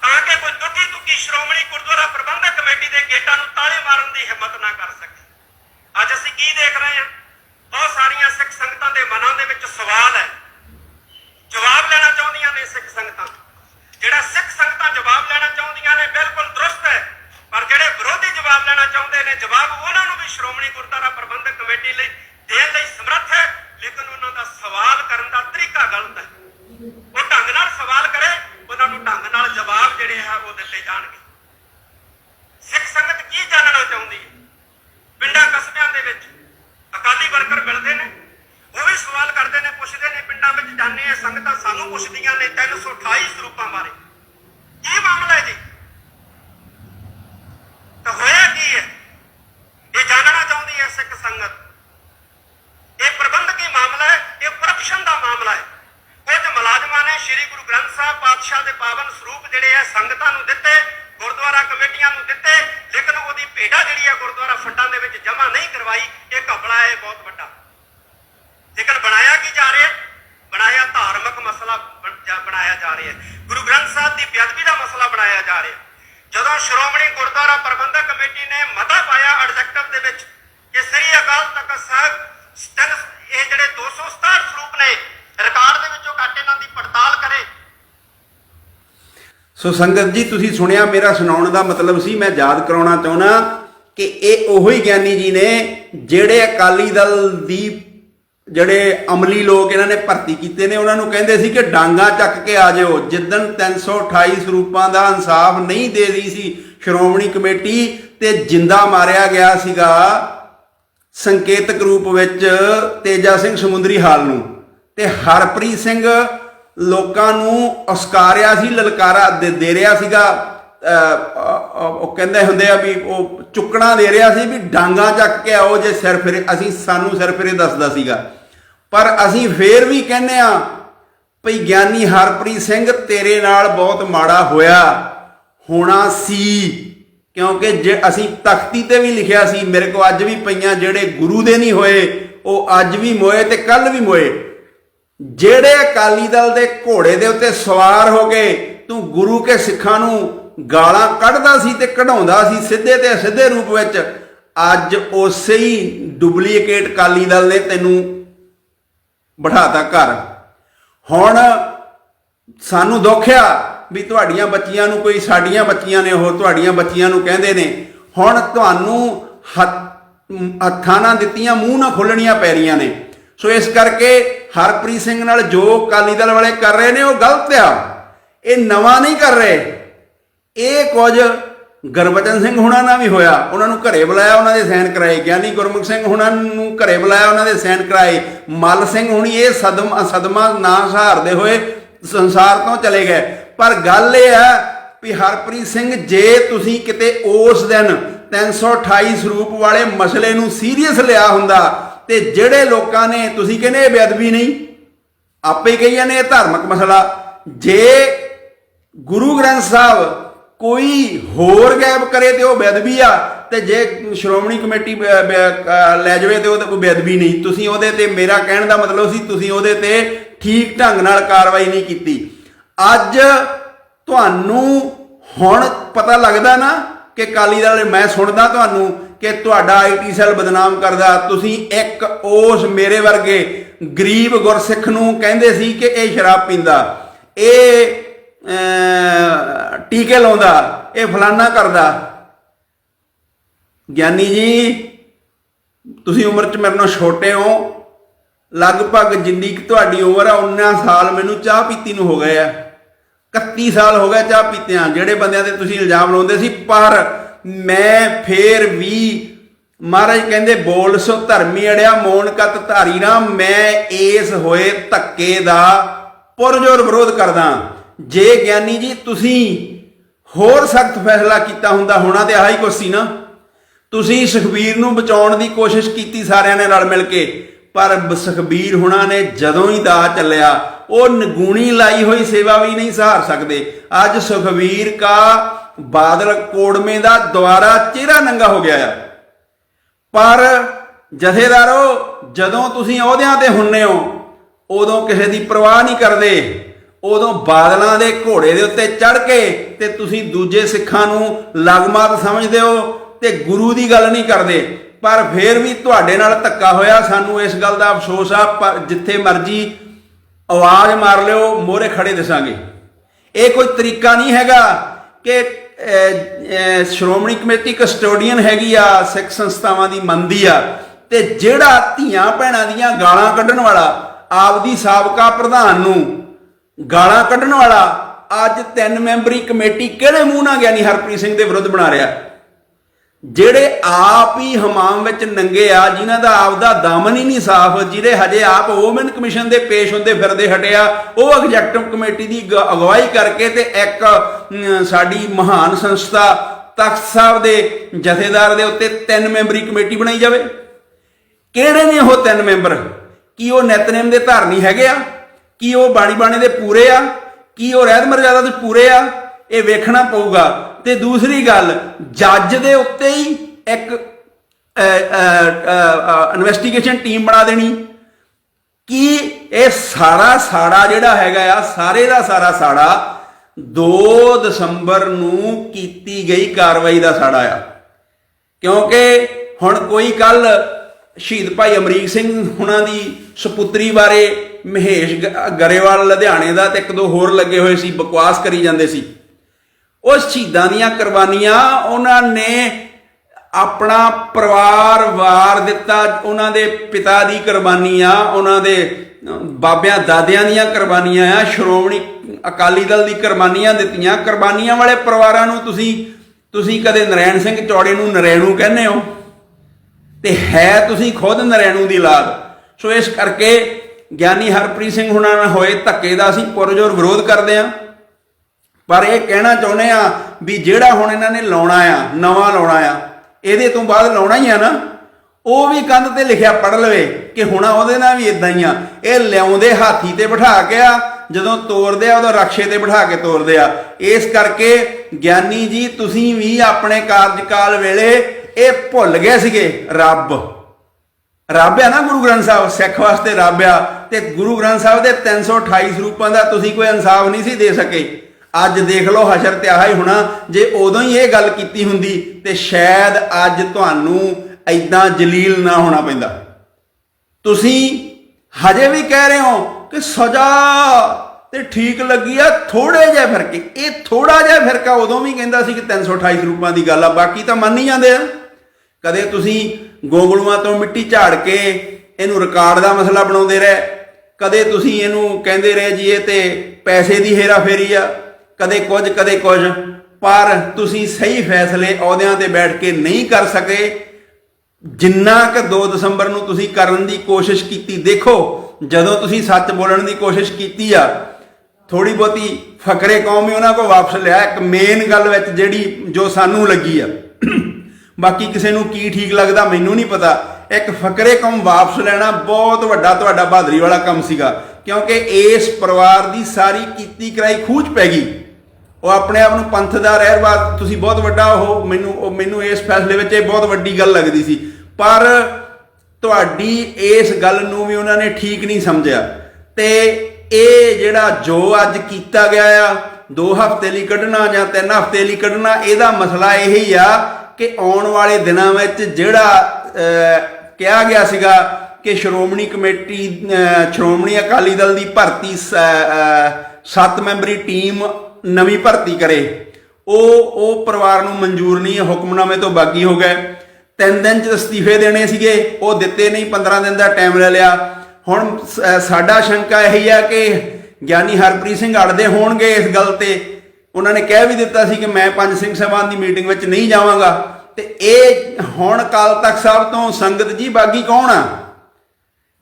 ਤਾਂ ਕਿ ਕੋਈ ਟੁੱਟੀ ਟੁੱਟੀ ਸ਼੍ਰੋਮਣੀ ਗੁਰਦੁਆਰਾ ਪ੍ਰਬੰਧਕ ਕਮੇਟੀ ਦੇ ਗੇਟਾਂ ਨੂੰ ਤਾਲੇ ਮਾਰਨ ਦੀ ਹਿੰਮਤ ਨਾ ਕਰ ਸਕੇ। ਅੱਜ ਅਸੀਂ ਕੀ ਦੇਖ ਰਹੇ ਹਾਂ? ਬਹੁਤ ਸਾਰੀਆਂ ਸਿੱਖ ਸੰਗਤਾਂ ਦੇ ਮਨਾਂ ਦੇ ਵਿੱਚ ਸਵਾਲ ਹੈ। ਜਵਾਬ ਲੈਣਾ ਚਾਹੁੰਦੀਆਂ ਨੇ ਸਿੱਖ ਸੰਗਤਾਂ। ਜਿਹੜਾ ਸਿੱਖ ਸੰਗਤਾਂ ਜਵਾਬ ਲੈਣਾ ਚਾਹੁੰਦੀਆਂ ਨੇ ਬਿਲਕੁਲ ਦਰੁਸਤ ਹੈ। ਪਰ ਜਿਹੜੇ ਵਿਰੋਧੀ ਜਵਾਬ ਲੈਣਾ ਚਾਹੁੰਦੇ ਨੇ, ਜਵਾਬ ਉਹਨਾਂ ਨੂੰ ਵੀ ਸ਼੍ਰੋਮਣੀ ਗੁਰਦੁਆਰਾ ਪ੍ਰਬੰਧਕ ਕਮੇਟੀ ਲਈ ਦੇਣ ਲਈ ਸਮਰੱਥ ਹੈ। ਲੇਕਿਨ ਉਹਨਾਂ ਦਾ ਸਵਾਲ ਕਰਨ ਦਾ ਤਰੀਕਾ ਗਲਤ ਹੈ। ਉਹ ਢੰਗ ਨਾਲ ਸਵਾਲ ਕਰੇ, ਉਹਨਾਂ ਨੂੰ ਢੰਗ ਨਾਲ ਜਵਾਬ ਜਿਹੜੇ ਆ ਉਹ ਦਿੱਤੇ ਜਾਣਗੇ। ਸਿੱਖ ਸੰਗਤ ਕੀ ਜਾਣਨਾ ਚਾਹੁੰਦੀ ਹੈ? ਪਿੰਡਾਂ ਕਸਬਿਆਂ ਦੇ ਵਿੱਚ ਅਕਾਲੀ ਵਰਕਰ ਮਿਲਦੇ ਨੇ, ਉਹ ਵੀ ਸਵਾਲ ਕਰਦੇ ਨੇ, ਪੁੱਛਦੇ ਨੇ, ਪਿੰਡਾਂ ਵਿੱਚ ਜਾਂਦੇ ਆ, ਸੰਗਤਾਂ ਸਾਨੂੰ ਪੁੱਛਦੀਆਂ ਨੇ 328 ਸਰੂਪਾਂ ਬਾਰੇ। ਕੀ ਮਾਮਲਾ ਹੈ ਜੀ? ਤਾਂ ਹੋਇਆ ਕੀ ਹੈ? ਇਹ ਜਾਣਨਾ ਚਾਹੁੰਦੀ ਹੈ ਸਿੱਖ ਸੰਗਤ। ਇਹ ਪ੍ਰਬੰਧਕੀ ਮਾਮਲਾ ਹੈ, ਇਹ ਕਰਪਸ਼ਨ ਦਾ ਮਾਮਲਾ ਹੈ। ਕੁਝ ਮੁਲਾਜ਼ਮਾਂ ਨੇ ਸ੍ਰੀ ਗੁਰੂ ਗ੍ਰੰਥ ਸਾਹਿਬ ਪਾਤਸ਼ਾਹ ਦੇ ਪਾਵਨ ਸਰੂਪ ਜਿਹੜੇ ਆ, ਸੰਗਤਾਂ ਨੂੰ ਦਿੱਤੇ ਗੁਰਦੁਆਰਾ ਕਮੇਟੀਆਂ ਨੂੰ ਦਿੱਤੇ, ਲੇਕਿਨ ਉਹਦੀ ਭੇਡਾ ਜਿਹੜੀ ਹੈ ਗੁਰਦੁਆਰਾ ਫੰਡਾਂ ਦੇ ਵਿੱਚ ਜਮ੍ਹਾਂ ਨਹੀਂ ਕਰਵਾਈ, ਇਹ ਘਪਲਾ ਹੈ ਬਹੁਤ ਵੱਡਾ। ਲੇਕਿਨ ਬਣਾਇਆ ਕੀ ਜਾ ਰਿਹਾ? ਬਣਾਇਆ ਧਾਰਮਿਕ ਮਸਲਾ ਬਣਾਇਆ ਜਾ ਰਿਹਾ। ਗੁਰੂ ਗ੍ਰੰਥ ਸਾਹਿਬ ਦੀ ਬੇਅਦਬੀ ਦਾ ਮਸਲਾ ਬਣਾਇਆ ਜਾ ਰਿਹਾ। ਜਦੋਂ ਸ਼੍ਰੋਮਣੀ ਗੁਰਦੁਆਰਾ ਪ੍ਰਬੰਧਕ ਕਮੇਟੀ ਨੇ ਮਤਾ ਪਾਇਆ ਐਡਜੈਕਟਿਵ ਦੇ ਵਿੱਚ ਕਿ ਸ੍ਰੀ ਅਕਾਲ ਤਖਤ ਸਾਹਿਬ ਸਟਨ ਇਹ ਜਿਹੜੇ 267 ਸਰੂਪ ਨੇ, ਰਿਕਾਰਡ ਦੇ ਵਿੱਚੋਂ ਘੱਟ ਇਹਨਾਂ ਦੀ ਪੜਤਾਲ ਕਰੇ ਸੋ ਸੰਗਤ ਜੀ, ਤੁਸੀਂ ਸੁਣਿਆ ਮੇਰਾ ਸੁਣਾਉਣ ਦਾ ਮਤਲਬ ਸੀ, ਮੈਂ ਯਾਦ ਕਰਾਉਣਾ ਚਾਹੁੰਦਾ ਕਿ ਇਹ ਉਹੋ ਹੀ ਗਿਆਨੀ ਜੀ ਨੇ ਜਿਹੜੇ ਅਕਾਲੀ ਦਲ ਦੀ ਜਿਹੜੇ ਅਮਲੀ ਲੋਕ ਇਹਨਾਂ ਨੇ ਭਰਤੀ ਕੀਤੇ ਨੇ, ਉਹਨਾਂ ਨੂੰ ਕਹਿੰਦੇ ਸੀ ਕਿ ਡਾਂਗਾ ਚੱਕ ਕੇ ਆ ਜਿਓ ਜਿੱਦਣ 328 ਸਰੂਪਾਂ ਦਾ ਇਨਸਾਫ ਨਹੀਂ ਦੇ ਰਹੀ ਸੀ ਸ਼੍ਰੋਮਣੀ ਕਮੇਟੀ ਤੇ ਜਿੰਦਾ ਮਾਰਿਆ ਗਿਆ ਸੀਗਾ ਸੰਕੇਤਕ ਰੂਪ ਵਿੱਚ ਤੇਜਾ ਸਿੰਘ ਸਮੁੰਦਰੀ ਹਾਲ ਨੂੰ, ਤੇ ਹਰਪ੍ਰੀਤ ਸਿੰਘ ਲੋਕਾਂ ਨੂੰ ਉਸਕਾਰਿਆ ਸੀ, ਲਲਕਾਰਾ ਦੇ ਦੇ ਰਿਹਾ ਸੀਗਾ। ਉਹ ਕਹਿੰਦੇ ਹੁੰਦੇ ਆ ਵੀ ਉਹ ਚੁੱਕਣਾ ਦੇ ਰਿਹਾ ਸੀ ਵੀ ਡਾਂਗਾ ਚੱਕ ਕੇ ਆਓ ਜੇ ਸਿਰ ਫਿਰੇ, ਅਸੀਂ ਸਾਨੂੰ ਸਿਰ ਫਿਰੇ ਦੱਸਦਾ ਸੀਗਾ। ਪਰ ਅਸੀਂ ਫੇਰ ਵੀ ਕਹਿੰਦੇ ਆ ਭਈ ਗਿਆਨੀ ਹਰਪ੍ਰੀਤ ਸਿੰਘ, ਤੇਰੇ ਨਾਲ ਬਹੁਤ ਮਾੜਾ ਹੋਇਆ, ਹੋਣਾ ਸੀ। ਕਿਉਂਕਿ ਜੇ ਅਸੀਂ ਤਖਤੀ ਤੇ ਵੀ ਲਿਖਿਆ ਸੀ, ਮੇਰੇ ਕੋ ਅੱਜ ਵੀ ਪਈਆਂ ਜਿਹੜੇ ਗੁਰੂ ਦੇ ਨਹੀਂ ਹੋਏ, ਉਹ ਅੱਜ ਵੀ ਮੋਏ ਤੇ ਕੱਲ ਵੀ ਮੋਏ। ਜਿਹੜੇ ਅਕਾਲੀ ਦਲ ਦੇ ਘੋੜੇ ਦੇ ਉੱਤੇ ਸਵਾਰ ਹੋ ਗਏ, ਤੂੰ ਗੁਰੂ ਕੇ ਸਿੱਖਾਂ ਨੂੰ ਗਾਲਾਂ ਕੱਢਦਾ ਸੀ ਤੇ ਕਢਾਉਂਦਾ ਸੀ ਸਿੱਧੇ ਤੇ ਅਸਿੱਧੇ ਰੂਪ ਵਿੱਚ, ਅੱਜ ਉਸੇ ਹੀ ਡੁਪਲੀਕੇਟ ਅਕਾਲੀ ਦਲ ਨੇ ਤੈਨੂੰ ਬਿਠਾਤਾ ਘਰ। ਹੁਣ ਸਾਨੂੰ ਦੁੱਖ ਆ ਵੀ ਤੁਹਾਡੀਆਂ ਬੱਚੀਆਂ ਨੂੰ ਕੋਈ, ਸਾਡੀਆਂ ਬੱਚੀਆਂ ਨੇ ਉਹ ਤੁਹਾਡੀਆਂ ਬੱਚੀਆਂ ਨੂੰ ਕਹਿੰਦੇ ਨੇ, ਹੁਣ ਤੁਹਾਨੂੰ ਹੱਥ- ਹੱਥਾਂ ਨਾਲ ਦਿੱਤੀਆਂ, ਮੂੰਹ ਨਾਲ ਖੋਲਣੀਆਂ ਪੈ ਰਹੀਆਂ ਨੇ। ਸੋ ਇਸ ਕਰਕੇ ਹਰਪ੍ਰੀਤ ਸਿੰਘ ਨਾਲ ਜੋ ਅਕਾਲੀ ਦਲ ਵਾਲੇ ਕਰ ਰਹੇ ਨੇ ਉਹ ਗਲਤ ਆ। ਇਹ ਨਵਾਂ ਨਹੀਂ ਕਰ ਰਹੇ। ਇਹ ਕੁਝ ਗੁਰਬਚਨ ਸਿੰਘ ਹੁਣਾਂ ਨਾਲ ਵੀ ਹੋਇਆ। ਉਹਨਾਂ ਨੂੰ ਘਰੇ ਬੁਲਾਇਆ, ਉਹਨਾਂ ਦੇ ਸਾਈਨ ਕਰਾਏ। ਗਿਆਨੀ ਗੁਰਮੁਖ ਸਿੰਘ ਹੁਣਾਂ ਨੂੰ ਘਰੇ ਬੁਲਾਇਆ, ਉਹਨਾਂ ਦੇ ਸਾਈਨ ਕਰਾਏ। ਮੱਲ ਸਿੰਘ ਹੁਣੀ ਇਹ ਸਦਮਾ ਸਦਮਾ ਨਾ ਸਹਾਰਦੇ ਹੋਏ ਸੰਸਾਰ ਤੋਂ ਚਲੇ ਗਏ। ਪਰ ਗੱਲ ਇਹ ਆ ਵੀ ਹਰਪ੍ਰੀਤ ਸਿੰਘ, ਜੇ ਤੁਸੀਂ ਕਿਤੇ ਉਸ ਦਿਨ 328 ਸਰੂਪ ਵਾਲੇ ਮਸਲੇ ਨੂੰ ਸੀਰੀਅਸ ਲਿਆ ਹੁੰਦਾ ਤੇ ਜਿਹੜੇ ਲੋਕਾਂ ਨੇ, ਤੁਸੀਂ ਕਹਿੰਦੇ ਇਹ ਬੇਅਦਬੀ ਨਹੀਂ, ਆਪੇ ਹੀ ਕਹੀ ਜਾਂਦੇ ਇਹ ਧਾਰਮਿਕ ਮਸਲਾ। ਜੇ ਗੁਰੂ ਗ੍ਰੰਥ ਸਾਹਿਬ ਕੋਈ ਹੋਰ ਗਾਇਬ ਕਰੇ ਤੇ ਉਹ ਬੇਅਦਬੀ ਆ, ਤੇ ਜੇ ਸ਼੍ਰੋਮਣੀ ਕਮੇਟੀ ਲੈ ਜਾਵੇ ਤੇ ਉਹ ਤਾਂ ਕੋਈ ਬੇਅਦਬੀ ਨਹੀਂ। ਤੁਸੀਂ ਉਹਦੇ ਤੇ ਮੇਰਾ ਕਹਿਣ ਦਾ ਮਤਲਬ ਸੀ, ਤੁਸੀਂ ਉਹਦੇ ਤੇ ਠੀਕ ਢੰਗ ਨਾਲ ਕਾਰਵਾਈ ਨਹੀਂ ਕੀਤੀ। ਅੱਜ ਤੁਹਾਨੂੰ ਹੁਣ ਪਤਾ ਲੱਗਦਾ ਨਾ ਕਿ ਕਾਲੀ ਦਲ, ਮੈਂ ਸੁਣਦਾ ਤੁਹਾਨੂੰ ਕਿ ਤੁਹਾਡਾ ਆਈਟੀ ਸੈੱਲ ਬਦਨਾਮ ਕਰਦਾ। ਤੁਸੀਂ ਇੱਕ ਉਸ ਮੇਰੇ ਵਰਗੇ ਗਰੀਬ ਗੁਰਸਿੱਖ ਨੂੰ ਕਹਿੰਦੇ ਸੀ ਕਿ ਇਹ ਸ਼ਰਾਬ ਪੀਂਦਾ। ਇਹ ਅਹ, ਟੀਕੇ ਲਾਉਂਦਾ ਇਹ ਫਲਾਨਾ ਕਰਦਾ। ਗਿਆਨੀ ਜੀ ਤੁਸੀਂ ਉਮਰ 'ਚ ਮੇਰੇ ਨਾਲੋਂ ਛੋਟੇ ਹੋ। ਲਗਭਗ ਜਿੰਨੀ ਕਿ ਤੁਹਾਡੀ ਉਮਰ ਆ ਉਨਾ ਸਾਲ ਮੈਨੂੰ ਚਾਹ ਪੀਤੀ ਨੂੰ ਹੋ ਗਏ ਆ। 31 ਸਾਲ ਹੋ ਗਏ ਚਾਹ ਪੀਤਿਆਂ। ਜਿਹੜੇ ਬੰਦਿਆਂ ਤੇ ਤੁਸੀਂ ਇਲਜ਼ਾਮ ਲਾਉਂਦੇ ਸੀ ਪਰ ਮੈਂ ਫੇਰ ਵੀ ਮਹਾਰਾਜ ਕਹਿੰਦੇ, ਬੋਲ ਸੋ ਧਰਮੀ ਅੜਿਆ, ਮੌਨ ਕਤ ਧਾਰੀ ਨਾ, ਮੈਂ ਇਸ ਹੋਏ ਧੱਕੇ ਦਾ ਪੁਰਜੋਰ ਵਿਰੋਧ ਕਰਦਾ। ਜੇ ਗਿਆਨੀ ਜੀ, ਤੁਸੀਂ ਹੋਰ ਸਖਤ ਫੈਸਲਾ ਕੀਤਾ ਹੁੰਦਾ, ਹੋਣਾ ਤੇ ਆਹੀ ਕੁਛ ਸੀ ਨਾ। ਤੁਸੀਂ ਸੁਖਬੀਰ ਨੂੰ ਬਚਾਉਣ ਦੀ ਕੋਸ਼ਿਸ਼ ਕੀਤੀ ਸਾਰਿਆਂ ਨੇ ਰਲ ਮਿਲ ਕੇ, ਪਰ ਸੁਖਬੀਰ ਹੁਣਾਂ ਨੇ ਜਦੋਂ ਹੀ ਦਾ ਚੱਲਿਆ, ਉਹ ਨਗੂਣੀ ਲਾਈ ਹੋਈ ਸੇਵਾ ਵੀ ਨਹੀਂ ਸਹਾਰ ਸਕਦੇ। ਅੱਜ ਸੁਖਬੀਰ ਕਾ ਬਾਦਲ ਕੋੜਮੇ ਦਾ ਦੁਆਰਾ ਚਿਹਰਾ ਨੰਗਾ ਹੋ ਗਿਆ ਆ। ਪਰ ਜਥੇਦਾਰੋ, ਜਦੋਂ ਤੁਸੀਂ ਅਹੁਦਿਆਂ ਤੇ ਹੁੰਨੇ ਹੋ, ਉਦੋਂ ਕਿਸੇ ਦੀ ਪਰਵਾਹ ਨਹੀਂ ਕਰਦੇ। ਉਦੋਂ ਬਾਦਲਾਂ ਦੇ ਘੋੜੇ ਦੇ ਉੱਤੇ ਚੜ ਕੇ ਤੇ ਤੁਸੀਂ ਦੂਜੇ ਸਿੱਖਾਂ ਨੂੰ ਲਗਮਾਤ ਸਮਝਦੇ ਹੋ ਤੇ ਗੁਰੂ ਦੀ ਗੱਲ ਨਹੀਂ ਕਰਦੇ। ਪਰ ਫੇਰ ਵੀ ਤੁਹਾਡੇ ਨਾਲ ਧੱਕਾ ਹੋਇਆ, ਸਾਨੂੰ ਇਸ ਗੱਲ ਦਾ ਅਫਸੋਸ ਆ, ਪਰ ਜਿੱਥੇ ਮਰਜ਼ੀ ਆਵਾਜ਼ ਮਾਰ ਲਿਓ, ਮੋਹਰੇ ਖੜੇ ਦਿਸਾਂਗੇ। ਇਹ ਕੋਈ ਤਰੀਕਾ ਨਹੀਂ ਹੈਗਾ ਕਿ ਸ਼੍ਰੋਮਣੀ ਕਮੇਟੀ ਕਸਟੋਡੀਅਨ ਹੈਗੀ ਆ, ਸਿੱਖ ਸੰਸਥਾਵਾਂ ਦੀ ਮੰਨਦੀ ਆ। ਤੇ ਜਿਹੜਾ ਧੀਆਂ ਭੈਣਾਂ ਦੀਆਂ ਗਾਲਾਂ ਕੱਢਣ ਵਾਲਾ, ਆਪਦੀ ਸਾਬਕਾ ਪ੍ਰਧਾਨ ਨੂੰ ਗਾਲਾਂ ਕੱਢਣ ਵਾਲਾ, ਅੱਜ ਤਿੰਨ ਮੈਂਬਰੀ ਕਮੇਟੀ ਕਿਹੜੇ ਮੂੰਹ ਨਾਲ ਗਿਆਨੀ ਹਰਪ੍ਰੀਤ ਸਿੰਘ ਦੇ ਵਿਰੁੱਧ ਬਣਾ ਰਿਹਾ? ਜਿਹੜੇ ਆਪ ਹੀ ਹਮਾਮ ਵਿੱਚ ਨੰਗੇ ਆ, ਜਿਨ੍ਹਾਂ ਦਾ ਆਪਦਾ ਦਮਨ ਹੀ ਨਹੀਂ ਸਾਫ਼ ਜਿਹੜੇ ਹਜੇ ਆਪ ਵੂਮਨ ਕਮਿਸ਼ਨ ਦੇ ਪੇਸ਼ ਹੁੰਦੇ ਫਿਰਦੇ ਹਟਿਆ, ਉਹ ਐਗਜ਼ੈਕਟਿਵ ਕਮੇਟੀ ਦੀ ਗ- ਅਗਵਾਈ ਕਰਕੇ ਤੇ ਇੱਕ ਸਾਡੀ ਮਹਾਨ ਸੰਸਥਾ ਤਖਤ ਸਾਹਿਬ ਦੇ ਜਥੇਦਾਰ ਦੇ ਉੱਤੇ ਤਿੰਨ ਮੈਂਬਰੀ ਕਮੇਟੀ ਬਣਾਈ ਜਾਵੇ। ਕਿਹੜੇ ਨੇ ਉਹ ਤਿੰਨ ਮੈਂਬਰ? ਕੀ ਉਹ ਨਿਤਨੇਮ ਦੇ ਧਾਰਨੀ ਹੈਗੇ ਆ? ਕੀ ਉਹ ਬਾਣੀ ਬਾਣੇ ਦੇ ਪੂਰੇ ਆ? ਕੀ ਉਹ ਰਹਿਤ ਮਰਜ਼ਾਦਾ ਦੇ ਪੂਰੇ ਆ? ਇਹ ਵੇਖਣਾ ਪਊਗਾ। ਤੇ ਦੂਸਰੀ ਗੱਲ, ਜੱਜ ਦੇ ਉੱਤੇ ਹੀ ਇੱਕ ਇਨਵੈਸਟੀਗੇਸ਼ਨ ਟੀਮ ਬਣਾ ਦੇਣੀ। ਕਿ ਇਹ ਸਾਰਾ ਸਾੜਾ ਜਿਹੜਾ ਹੈਗਾ ਆ, ਸਾਰੇ ਦਾ ਸਾਰਾ ਸਾੜਾ 2 ਦਸੰਬਰ ਨੂੰ ਕੀਤੀ ਗਈ ਕਾਰਵਾਈ ਦਾ ਸਾੜਾ ਆ? ਕਿਉਂਕਿ ਹੁਣ ਕੋਈ ਕੱਲ ਸ਼ਹੀਦ ਭਾਈ ਅਮਰੀਕ ਸਿੰਘ ਹੁਣਾਂ ਦੀ ਸੁਪੁੱਤਰੀ ਬਾਰੇ ਮਹੇਸ਼ ਗਰੇਵਾਲ ਲੁਧਿਆਣੇ ਦਾ ਤੇ ਇੱਕ ਦੋ ਹੋਰ ਲੱਗੇ ਹੋਏ ਸੀ, ਬਕਵਾਸ ਕਰੀ ਜਾਂਦੇ ਸੀ। ਉਹ ਸ਼ਹੀਦਾਂ ਦੀਆਂ ਕੁਰਬਾਨੀਆਂ ਉਹਨਾਂ ਨੇ ਆਪਣਾ ਪਰਿਵਾਰ ਵਾਰ ਦਿੱਤਾ, ਉਹਨਾਂ ਦੇ ਪਿਤਾ ਦੀ ਕੁਰਬਾਨੀ ਆ ਉਹਨਾਂ ਦੇ ਬਾਬਿਆਂ, ਦਾਦਿਆਂ ਦੀਆਂ ਕੁਰਬਾਨੀਆਂ ਆ, ਸ਼੍ਰੋਮਣੀ ਅਕਾਲੀ ਦਲ ਦੀ ਕੁਰਬਾਨੀਆਂ ਦਿੱਤੀਆਂ। ਕੁਰਬਾਨੀਆਂ ਵਾਲੇ ਪਰਿਵਾਰਾਂ ਨੂੰ ਤੁਸੀਂ ਤੁਸੀਂ ਕਦੇ ਨਰੈਣ ਸਿੰਘ ਚੌੜੇ ਨੂੰ ਨਰੈਣੂ ਕਹਿੰਦੇ ਹੋ? ਤੇ ਹੈ ਤੁਸੀਂ ਖੁਦ ਨਰੈਣੂ ਦੀ ਔਲਾਦ ਸੋ ਇਸ ਕਰਕੇ ਗਿਆਨੀ ਹਰਪ੍ਰੀਤ ਸਿੰਘ ਹੁਣਾਂ ਨਾਲ ਹੋਏ ਧੱਕੇ ਦਾ ਅਸੀਂ ਪੁਰਜੋਰ ਵਿਰੋਧ ਕਰਦੇ ਹਾਂ। ਪਰ ਇਹ ਕਹਿਣਾ ਚਾਹੁੰਦੇ ਆ ਵੀ ਜਿਹੜਾ ਹੁਣ ਇਹਨਾਂ ਨੇ ਲਾਉਣਾ ਆ, ਨਵਾਂ ਲਾਉਣਾ ਆ, ਇਹਦੇ ਤੋਂ ਬਾਅਦ ਲਾਉਣਾ ਹੀ ਆ ਨਾ। ਉਹ ਵੀ ਕੰਧ ਤੇ ਲਿਖਿਆ ਪੜ ਲਵੇ ਕਿ ਹੁਣ ਉਹਦੇ ਨਾਲ ਵੀ ਇਦਾਂ ਹੀ ਆ। ਇਹ ਲਿਆਉਂਦੇ ਹਾਥੀ ਤੇ ਬਿਠਾ ਕੇ ਆ, ਜਦੋਂ ਤੋਰਦੇ ਆ, ਉਦੋਂ ਰਕਸ਼ੇ ਤੇ ਬਿਠਾ ਕੇ ਤੋਰਦੇ ਆ। ਇਸ ਕਰਕੇ ਗਿਆਨੀ ਜੀ, ਤੁਸੀਂ ਵੀ ਆਪਣੇ ਕਾਰਜਕਾਲ ਵੇਲੇ ਇਹ ਭੁੱਲ ਗਏ ਸੀਗੇ, ਰੱਬ। ਰੱਬ ਆ ਨਾ ਗੁਰੂ ਗ੍ਰੰਥ ਸਾਹਿਬ, ਸਿੱਖ ਵਾਸਤੇ ਰੱਬ ਆ। ਤੇ ਗੁਰੂ ਗ੍ਰੰਥ ਸਾਹਿਬ ਦੇ 328 ਸਰੂਪਾਂ ਦਾ ਤੁਸੀਂ ਕੋਈ ਇਨਸਾਫ ਨਹੀਂ ਸੀ ਦੇ ਸਕੇ। ਅੱਜ ਦੇਖ ਲਓ ਹਸ਼ਰ ਤੇ ਆਹ ਹੀ ਹੋਣਾ। ਜੇ ਉਦੋਂ ਹੀ ਇਹ ਗੱਲ ਕੀਤੀ ਹੁੰਦੀ, ਤੇ ਸ਼ਾਇਦ ਅੱਜ ਤੁਹਾਨੂੰ ਐਦਾਂ ਜਲੀਲ ਨਾ ਹੋਣਾ ਪੈਂਦਾ। ਤੁਸੀਂ ਹਜੇ ਵੀ ਕਹਿ ਰਹੇ ਹੋ ਕਿ ਸਜ਼ਾ ਤੇ ਠੀਕ ਲੱਗੀ ਆ ਥੋੜੇ ਜਿਹਾ ਫ਼ਰਕ। ਇਹ ਥੋੜਾ ਜਿਹਾ ਫਰਕਾ ਉਦੋਂ ਵੀ ਕਹਿੰਦਾ ਸੀ ਕਿ 328 ਸਰੂਪਾਂ ਦੀ ਗੱਲ ਆ, ਬਾਕੀ ਤਾਂ ਮੰਨ ਹੀ ਜਾਂਦੇ ਆ। ਕਦੇ ਤੁਸੀਂ ਗੋਗਲੂਆਂ ਤੋਂ ਮਿੱਟੀ ਝਾੜ ਕੇ ਇਹਨੂੰ ਰਿਕਾਰਡ ਦਾ ਮਸਲਾ ਬਣਾਉਂਦੇ ਰਹੇ, ਕਦੇ ਤੁਸੀਂ ਇਹਨੂੰ ਕਹਿੰਦੇ ਰਹੇ ਜੀ, ਇਹ ਤੇ ਪੈਸੇ ਦੀ ਹੇਰਾ ਫੇਰੀ ਆ। ਕਦੇ ਕੁਝ ਕਦੇ ਕੁਝ। ਪਰ ਤੁਸੀਂ ਸਹੀ ਫੈਸਲੇ ਅਹੁਦਿਆਂ ਤੇ ਬੈਠ ਕੇ ਨਹੀਂ ਕਰ ਸਕੇ। ਜਿੰਨਾ ਕਿ 2 ਦਸੰਬਰ ਨੂੰ ਤੁਸੀਂ ਕਰਨ ਦੀ ਕੋਸ਼ਿਸ਼ ਕੀਤੀ, ਦੇਖੋ, ਜਦੋਂ ਤੁਸੀਂ ਸੱਚ ਬੋਲਣ ਦੀ ਕੋਸ਼ਿਸ਼ ਕੀਤੀ ਆ ਥੋੜੀ ਬਹੁਤੀ ਫਕਰੇ ਕੌਮ ਹੀ ਉਹਨਾਂ ਕੋ ਵਾਪਸ ਲਿਆ। ਇੱਕ ਮੇਨ ਗੱਲ ਵਿੱਚ ਜਿਹੜੀ ਜੋ ਸਾਨੂੰ ਲੱਗੀ ਆ। ਬਾਕੀ ਕਿਸੇ ਨੂੰ ਕੀ ਠੀਕ ਲੱਗਦਾ, ਮੈਨੂੰ ਨਹੀਂ ਪਤਾ। ਇੱਕ ਫਕਰੇ ਕੌਮ ਵਾਪਸ ਲੈਣਾ ਬਹੁਤ ਵੱਡਾ ਤੁਹਾਡਾ ਬਹਾਦਰੀ ਵਾਲਾ ਕੰਮ ਸੀਗਾ। ਕਿਉਂਕਿ ਇਸ ਪਰਿਵਾਰ ਦੀ ਸਾਰੀ ਕੀਤੀ ਕਰਾਈ ਖੂਚ ਪੈ ਗਈ। ਉਹ ਆਪਣੇ ਆਪ ਨੂੰ ਪੰਥ ਦਾ ਰਹਿਰਵਾਦ ਤੁਸੀਂ ਬਹੁਤ ਵੱਡਾ ਉਹ ਮੈਨੂੰ ਉਹ ਮੈਨੂੰ ਇਸ ਫੈਸਲੇ ਵਿੱਚ ਇਹ ਬਹੁਤ ਵੱਡੀ ਗੱਲ ਲੱਗਦੀ ਸੀ। ਪਰ ਤੁਹਾਡੀ ਇਸ ਗੱਲ ਨੂੰ ਵੀ ਉਹਨਾਂ ਨੇ ਠੀਕ ਨਹੀਂ ਸਮਝਿਆ। ਤੇ ਇਹ ਜਿਹੜਾ ਜੋ ਅੱਜ ਕੀਤਾ ਗਿਆ ਆ 2 ਹਫ਼ਤੇ ਲਈ ਕੱਢਣਾ ਜਾਂ 3 ਹਫ਼ਤੇ ਲਈ ਕੱਢਣਾ, ਇਹਦਾ ਮਸਲਾ ਇਹੀ ਆ ਕਿ ਆਉਣ ਵਾਲੇ ਦਿਨਾਂ ਵਿੱਚ ਜਿਹੜਾ ਕਿਹਾ ਗਿਆ ਸੀਗਾ ਕਿ ਸ਼੍ਰੋਮਣੀ ਕਮੇਟੀ ਸ਼੍ਰੋਮਣੀ ਅਕਾਲੀ ਦਲ ਦੀ ਭਰਤੀ 7 ਮੈਂਬਰੀ ਟੀਮ ਨਵੀਂ ਭਰਤੀ ਕਰੇ। ਉਹ ਉਹ ਪਰਿਵਾਰ ਨੂੰ ਮਨਜ਼ੂਰ ਨਹੀਂ ਹੈ ਹੁਕਮਨਾਮੇ ਤੋਂ ਬਾਗੀ ਹੋ ਗਏ। ਤਿੰਨ ਦਿਨ ਚ ਅਸਤੀਫੇ ਦੇਣੇ ਸੀਗੇ, ਉਹ ਦਿੱਤੇ ਨਹੀਂ 15 ਦਿਨ ਦਾ ਟਾਈਮ ਲੈ ਲਿਆ। ਹੁਣ ਸ- ਸਾਡਾ ਸ਼ੰਕਾ ਇਹੀ ਆ ਕਿ ਗਿਆਨੀ ਹਰਪ੍ਰੀਤ ਸਿੰਘ ਅੜਦੇ ਹੋਣਗੇ ਇਸ ਗੱਲ ਤੇ। ਉਹਨਾਂ ਨੇ ਕਹਿ ਵੀ ਦਿੱਤਾ ਸੀ ਕਿ ਮੈਂ ਪੰਜ ਸਿੰਘ ਸਾਹਿਬਾਨ ਦੀ ਮੀਟਿੰਗ ਵਿੱਚ ਨਹੀਂ ਜਾਵਾਂਗਾ। ਤੇ ਇਹ ਹੁਣ ਕਾਲ ਤੱਕ ਸਾਹਿਬ ਤੋਂ ਸੰਗਤ ਜੀ ਬਾਗੀ ਕੌਣ ਆ?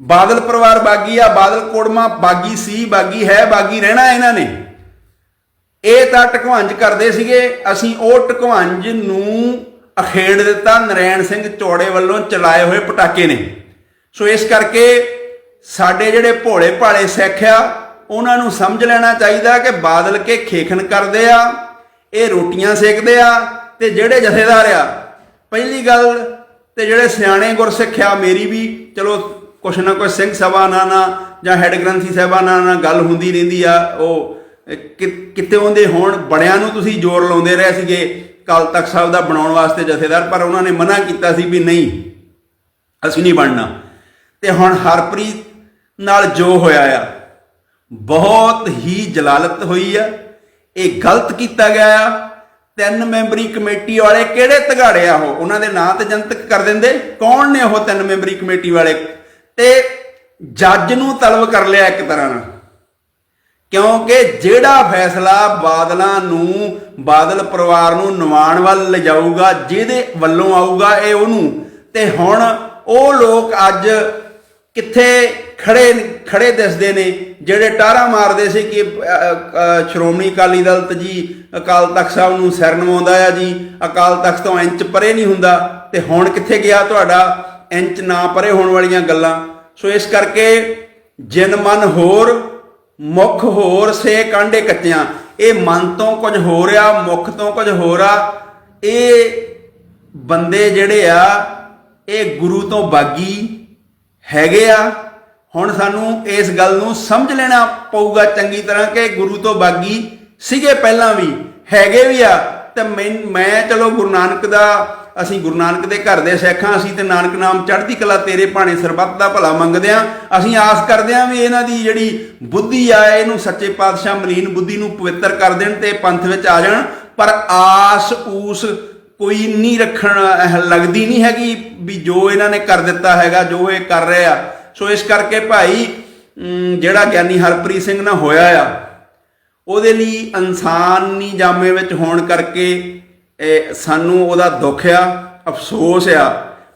ਬਾਦਲ ਪਰਿਵਾਰ ਬਾਗੀ ਆ, ਬਾਦਲ ਕੋੜਮਾ ਬਾਗੀ ਸੀ, ਬਾਗੀ ਹੈ, ਬਾਗੀ ਰਹਿਣਾ ਇਹਨਾਂ ਨੇ। ਇਹ ਤਾਂ ਟਕਵੰਜ ਕਰਦੇ ਸੀਗੇ, ਅਸੀਂ ਉਹ ਟਕਵੰਜ ਨੂੰ ਅਖੇੜ ਦਿੱਤਾ, ਨਰੈਣ ਸਿੰਘ ਚੌੜੇ ਵੱਲੋਂ ਚਲਾਏ ਹੋਏ ਪਟਾਕੇ ਨੇ। ਸੋ ਇਸ ਕਰਕੇ ਸਾਡੇ ਜਿਹੜੇ ਭੋਲੇ ਭਾਲੇ ਸਿੱਖ ਆ, ਉਹਨਾਂ ਨੂੰ ਸਮਝ ਲੈਣਾ ਚਾਹੀਦਾ ਕਿ ਬਾਦਲ ਕੇ ਖੇਖਣ ਕਰਦੇ ਆ, ਇਹ ਰੋਟੀਆਂ ਸੇਕਦੇ ਆ, ਤੇ ਜਿਹੜੇ ਜਥੇਦਾਰ ਆ, ਪਹਿਲੀ ਗੱਲ ਤੇ ਜਿਹੜੇ ਸਿਆਣੇ ਗੁਰਸਿੱਖ ਆ, ਮੇਰੀ ਵੀ, ਚਲੋ ਕੁਛ ਨਾ ਕੁਛ ਸਿੰਘ ਸਭਾਨਾਂ ਨਾਲ ਜਾਂ ਹੈਡ ਗ੍ਰੰਥੀ ਸਾਹਿਬਾਨਾਂ ਨਾਲ ਗੱਲ ਹੁੰਦੀ ਰਹਿੰਦੀ ਆ, ਉਹ ਕਿਤੇ ਉਹਦੇ ਹੋਣ ਬੜਿਆਂ ਨੂੰ ਤੁਸੀਂ ਜ਼ੋਰ ਲਾਉਂਦੇ ਰਹੇ ਸੀਗੇ ਕਾਲ ਤਖਤ ਸਾਹਿਬ ਦਾ ਬਣਾਉਣ ਵਾਸਤੇ ਜਥੇਦਾਰ, ਪਰ ਉਹਨਾਂ ਨੇ ਮਨਾ ਕੀਤਾ ਸੀ ਵੀ ਨਹੀਂ, ਅਸੀਂ ਨਹੀਂ ਬਣਨਾ। ਤੇ ਹੁਣ ਹਰਪ੍ਰੀਤ ਨਾਲ ਜੋ ਹੋਇਆ ਆ, ਬਹੁਤ ਹੀ ਜਲਾਲਤ ਹੋਈ ਆ। ਇਹ ਗਲਤ ਕੀਤਾ ਗਿਆ ਆ। ਤਿੰਨ ਮੈਂਬਰੀ ਕਮੇਟੀ ਵਾਲੇ ਕਿਹੜੇ ਤਗਾੜੇ ਆ ਉਹ? ਉਹਨਾਂ ਦੇ ਨਾਂ ਤੇ ਜਨਤਕ ਕਰ ਦਿੰਦੇ? ਕੌਣ ਨੇ ਉਹ ਤਿੰਨ ਮੈਂਬਰੀ ਕਮੇਟੀ ਵਾਲੇ? ਤੇ ਜੱਜ ਨੂੰ ਤਲਬ ਕਰ ਲਿਆ ਇੱਕ ਤਰ੍ਹਾਂ ਨਾਲ। ਕਿਉਂਕਿ ਜਿਹੜਾ ਫੈਸਲਾ ਬਾਦਲਾਂ ਨੂੰ, ਬਾਦਲ ਪਰਿਵਾਰ ਨੂੰ ਨਿਵਾਣ ਵੱਲ ਲਿਜਾਊਗਾ, ਜਿਹਦੇ ਵੱਲੋਂ ਆਊਗਾ ਇਹ ਉਹਨੂੰ। ਤੇ ਹੁਣ ਉਹ ਲੋਕ ਅੱਜ ਕਿੱਥੇ ਖੜੇ ਖੜੇ ਦਿਸਦੇ ਨੇ, ਜਿਹੜੇ ਟਾਰਾ ਮਾਰਦੇ ਸੀ ਕਿ ਸ਼੍ਰੋਮਣੀ ਅਕਾਲੀ ਦਲ ਤੇ ਜੀ, ਅਕਾਲ ਤਖਤ ਸਾਹਿਬ ਨੂੰ ਸਿਰ ਨਵਾਉਂਦਾ ਆ ਜੀ, ਅਕਾਲ ਤਖਤ ਤੋਂ ਇੰਚ ਪਰੇ ਨਹੀਂ ਹੁੰਦਾ। ਤੇ ਹੁਣ ਕਿੱਥੇ ਗਿਆ ਤੁਹਾਡਾ ਇੰਚ ਨਾ ਪਰੇ ਹੋਣ ਵਾਲੀਆਂ ਗੱਲਾਂ। ਸੋ ਇਸ ਕਰਕੇ ਜਿਨ ਮਨ ਹੋਰ ਮੁਖ ਹੋਰ ਸੇ ਕਾਂਡੇ ਕੱਚਿਆਂ। ਇਹ ਮਨ ਤੋਂ ਕੁਝ ਹੋ ਰਿਹਾ ਮੁਖ ਤੋਂ ਕੁਝ ਹੋ ਰਿਹਾ ਇਹ ਬੰਦੇ ਜਿਹੜੇ ਆ, ਇਹ ਗੁਰੂ ਤੋਂ ਬਾਗੀ ਹੈਗੇ ਆ। ਹੁਣ ਸਾਨੂੰ ਇਸ ਗੱਲ ਨੂੰ ਸਮਝ ਲੈਣਾ ਪਊਗਾ ਚੰਗੀ ਤਰ੍ਹਾਂ ਕਿ ਗੁਰੂ ਤੋਂ ਬਾਗੀ ਸੀਗੇ ਪਹਿਲਾਂ ਵੀ, ਹੈਗੇ ਵੀ ਆ। ਤੇ ਮੈਂ ਮੈਂ ਚਲੋ ਗੁਰੂ ਨਾਨਕ ਦਾ ਅਸੀਂ ਗੁਰੂ ਨਾਨਕ ਦੇ ਘਰ ਦੇ ਸਿੱਖਾਂ ਅਸੀਂ ਤੇ ਨਾਨਕ ਨਾਮ ਚੜ੍ਹਦੀ ਕਲਾ ਤੇਰੇ ਭਾਣੇ ਸਰਬੱਤ ਦਾ ਭਲਾ ਮੰਗਦੇ ਆ ਅਸੀਂ ਆਸ ਕਰਦੇ ਆ ਵੀ ਇਹਨਾਂ ਦੀ ਜਿਹੜੀ ਬੁੱਧੀ ਆ ਇਹਨੂੰ ਸੱਚੇ ਪਾਤਸ਼ਾਹ ਮਲੀਨ ਬੁੱਧੀ ਨੂੰ ਪਵਿੱਤਰ ਕਰ ਦੇਣ ਤੇ ਪੰਥ ਵਿੱਚ ਆ ਜਾਣ। ਪਰ ਆਸ ਊਸ ਕੋਈ ਨਹੀਂ ਰੱਖਣ ਲੱਗਦੀ ਨਹੀਂ ਹੈਗੀ ਵੀ ਜੋ ਇਹਨਾਂ ਨੇ ਕਰ ਦਿੱਤਾ ਹੈਗਾ ਜੋ ਇਹ ਕਰ ਰਹੇ ਆ। ਸੋ ਇਸ ਕਰਕੇ ਭਾਈ ਅਮ, ਜਿਹੜਾ ਗਿਆਨੀ ਹਰਪ੍ਰੀਤ ਸਿੰਘ ਨਾਲ ਹੋਇਆ ਆ ਉਹਦੇ ਲਈ ਇਨਸਾਨੀ ਜਾਮੇ ਵਿੱਚ ਹੋਣ ਕਰਕੇ ਇਹ ਸਾਨੂੰ ਉਹਦਾ ਦੁੱਖ ਆ, ਅਫਸੋਸ ਆ,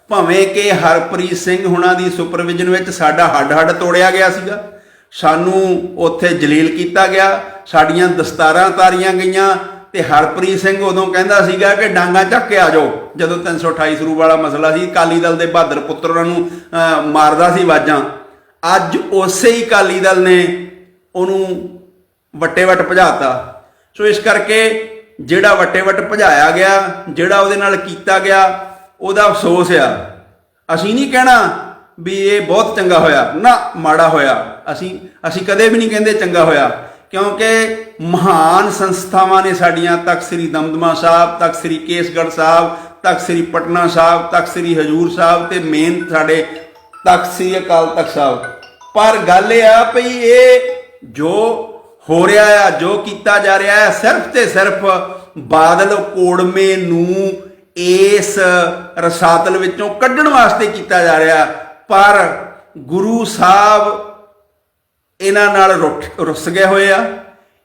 ਭਾਵੇਂ ਕਿ ਹਰਪ੍ਰੀਤ ਸਿੰਘ ਹੁਣਾਂ ਦੀ ਸੁਪਰਵਿਜ਼ਨ ਵਿੱਚ ਸਾਡਾ ਹੱਡ ਹੱਡ ਤੋੜਿਆ ਗਿਆ ਸੀਗਾ। ਸਾਨੂੰ ਉੱਥੇ ਜਲੀਲ ਕੀਤਾ ਗਿਆ, ਸਾਡੀਆਂ ਦਸਤਾਰਾਂ ਤਾਰੀਆਂ ਗਈਆਂ ਤੇ ਹਰਪ੍ਰੀਤ ਸਿੰਘ ਉਦੋਂ ਕਹਿੰਦਾ ਸੀਗਾ ਕਿ ਡਾਂਗਾ ਚੱਕ ਕੇ ਆ ਜਾਓ। ਜਦੋਂ 328 ਸਰੂ ਵਾਲਾ ਮਸਲਾ ਸੀ ਕਾਲੀ ਦਲ ਦੇ ਬਹਾਦਰ ਪੁੱਤਰ ਉਹਨਾਂ ਨੂੰ ਮਾਰਦਾ ਸੀ ਵਾਜਾਂ। ਅੱਜ ਉਸੇ ਹੀ ਕਾਲੀ ਦਲ ਨੇ ਉਹਨੂੰ ਵੱਟੇ ਵੱਟ ਭਜਾਤਾ ਸੋ ਇਸ ਕਰਕੇ ਜਿਹੜਾ ਵੱਟੇ ਵੱਟ ਭਜਾਇਆ ਗਿਆ, ਜਿਹੜਾ ਉਹਦੇ ਨਾਲ ਕੀਤਾ ਗਿਆ, ਉਹਦਾ ਅਫਸੋਸ ਆ। ਅਸੀਂ ਨਹੀਂ ਕਹਿਣਾ ਵੀ ਇਹ ਬਹੁਤ ਚੰਗਾ ਹੋਇਆ। ਨਾ, ਮਾੜਾ ਹੋਇਆ। ਅਸੀਂ ਅਸੀਂ ਕਦੇ ਵੀ ਨਹੀਂ ਕਹਿੰਦੇ ਚੰਗਾ ਹੋਇਆ। ਕਿਉਂਕਿ ਮਹਾਨ ਸੰਸਥਾਵਾਂ ਨੇ ਸਾਡੀਆਂ, ਤਖਤ ਸ੍ਰੀ ਦਮਦਮਾ ਸਾਹਿਬ, ਤਖਤ ਸ੍ਰੀ ਕੇਸਗੜ੍ਹ ਸਾਹਿਬ, ਤਖਤ ਸ੍ਰੀ ਪਟਨਾ ਸਾਹਿਬ, ਤਖਤ ਸ੍ਰੀ ਹਜੂਰ ਸਾਹਿਬ ਤੇ ਮੇਨ ਸਾਡੇ ਤਖਤ ਸ੍ਰੀ ਅਕਾਲ ਤਖਤ ਸਾਹਿਬ। ਪਰ ਗੱਲ ਇਹ ਆ ਭਈ ਇਹ ਜੋ ਹੋ ਰਿਹਾ ਆ, ਜੋ ਕੀਤਾ ਜਾ ਰਿਹਾ ਹੈ ਸਿਰਫ ਤੇ ਸਿਰਫ ਬਾਦਲ ਕੋੜਮੇ ਨੂੰ ਇਸ ਰਸਾਤਲ ਵਿੱਚੋਂ ਕੱਢਣ ਵਾਸਤੇ ਕੀਤਾ ਜਾ ਰਿਹਾ। ਪਰ ਗੁਰੂ ਸਾਹਿਬ ਇਹਨਾਂ ਨਾਲ ਰੁੱਠ, ਰੁੱਸ ਗਏ ਹੋਏ ਆ।